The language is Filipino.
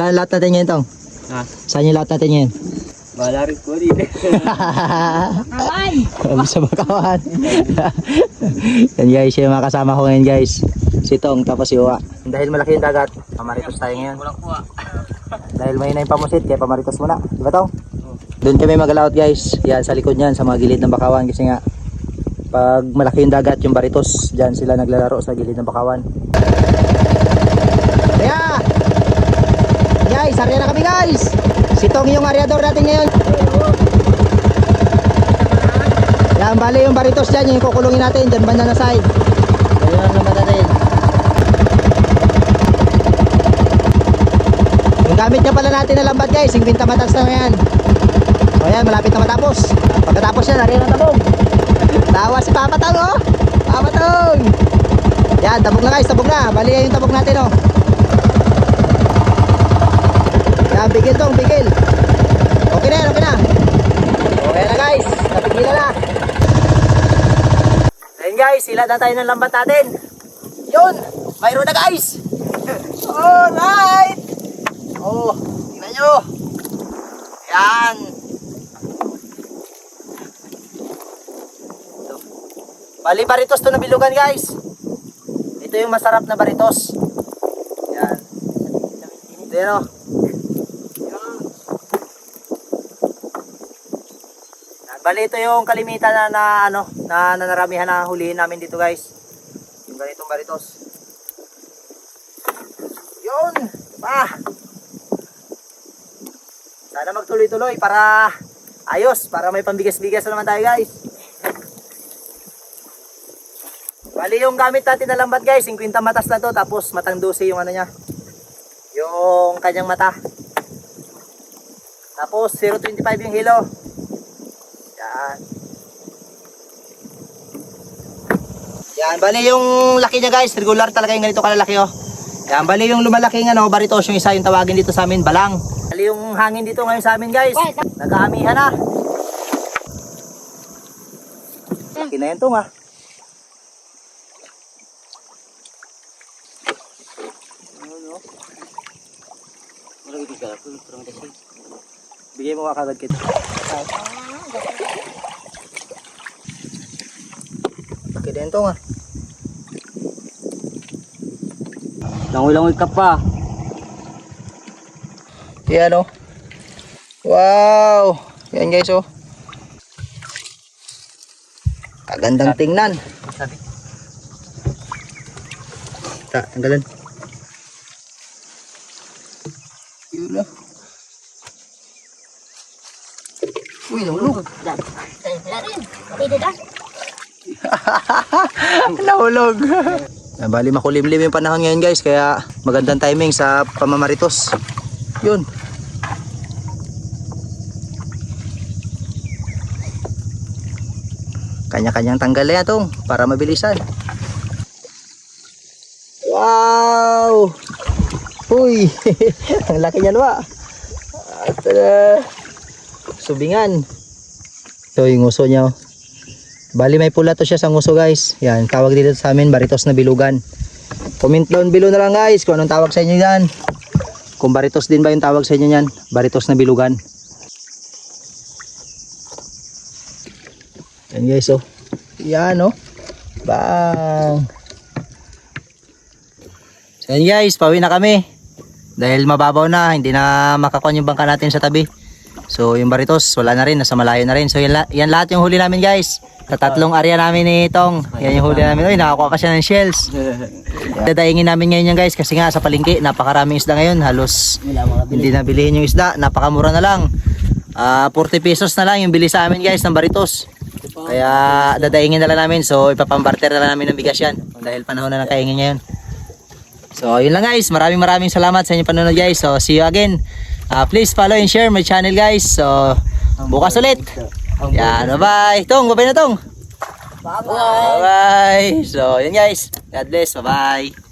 Saan lahat natin ngayon tong? Ha? Saan yung lahat natin ngayon? Wala rin ko rin. Alam sa bakawan. Yan guys, yung mga kasama ko ngayon guys. Si Tong, tapos si Uwa. Dahil malaki yung dagat, pamaritos tayo ngayon. Walang kuha. Dahil may na yung pamusit, kaya pamaritos muna. Di ba Tong? Doon kami mag-alaot guys. Yan, sa likod niyan, sa mga gilid ng bakawan. Kasi nga, pag malaki yung dagat, yung baritos, dyan sila naglalaro sa gilid ng bakawan. Kaya! Guys, area na kami guys! Si Tong yung areador natin ngayon. Yan, bali yung baritos dyan, yung kukulungin natin, dyan banda na side. Yan ang naman natin. Yung gamit niya pala natin na lambat guys, 50 matas na yan. So yan, malapit na matapos. Pagkatapos yan, nariyan ang tabog. Tawa si Papa Tong oh! Papa Tong! Yan, tabog na guys, tabog na. Bali yung tabog natin oh. Yan, bigil tong, bigil. Okay na okay na. Okay na guys, napigilan na. Ayun guys, sila na tayo ng lambat natin. Yun, mayroon na guys. Alright. Oh, tingnan nyo. Yan. Ito. Bali baritos to na bilugan guys. Ito yung masarap na baritos. Yan. Ito yan oh. Bali ito yung kalimitan na, na ano na nanaramihan na hulihin namin dito guys. Yung ganitong baritos. Yun! Pa! Sana magtuloy-tuloy para ayos, para may pambigas-bigas na naman tayo guys. Bali yung gamit natin na lambat guys, 50 matas na to, tapos matang 12 yung ano niya. Yung kanyang mata. Tapos 0.25 yung hilo. Yan. Yan, bali yung laki niya guys, regular talaga yung ganito kalalaki oh. Yan, bali yung lumalaking ano, baritos yung isa yung tawagin dito sa amin, balang. Bali yung hangin dito ngayon sa amin guys, nag-aamihan na. Laki na yan to nga. Bigay mo ka kagad kita. Laki din to nga. Langoy-langoy ka pa. Yan oh. Wow! Yan guys oh. Kagandang tingnan. Sabi. Ta, tanggalan. Yun oh. Uy, nahulog. nahulog. Ah, Bali makulimlim yung panahon ngayon guys, kaya magandang timing sa pamamaritos. Yun. Kanya-kanyang tanggal na yan tong para mabilisan. Wow! Uy! Ang laki niyan wa. At uh, subingan. Ito yung uso niya. oh. Bali may pula to siya sa nguso guys. Yan, tawag dito sa amin baritos na bilugan. Comment down below na lang guys kung anong tawag sa inyo yan. Kung baritos din ba yung tawag sa inyo yan? Baritos na bilugan. Yan guys oh. Yan oh. Bang. So yan guys, pauwi na kami. Dahil mababaw na, hindi na makakuha yung bangka natin sa tabi. So yung baritos, wala na rin, nasa malayo na rin. So yan, la- yan lahat yung huli namin guys. Sa tatlong area namin ni Tong. Yan yung huli namin. Uy, nakakuha pa siya ng shells. Dadaingin namin ngayon yan guys kasi nga sa palengke, napakaraming isda ngayon. Halos hindi na bilihin yung isda, napakamura na lang. Ah, 40 pesos na lang yung bili sa amin guys ng baritos. Kaya dadaingin na lang namin. So ipapambarter na lang namin ng bigas yan. Dahil panahon na ng kaingin ngayon. So yun lang guys. Maraming maraming salamat sa inyong panonood guys. So see you again. Ah, please follow and share my channel guys. So bukas ulit. Yan, bye-bye. Tong, bye-bye na tong. Bye-bye. So yun guys. God bless. Bye-bye.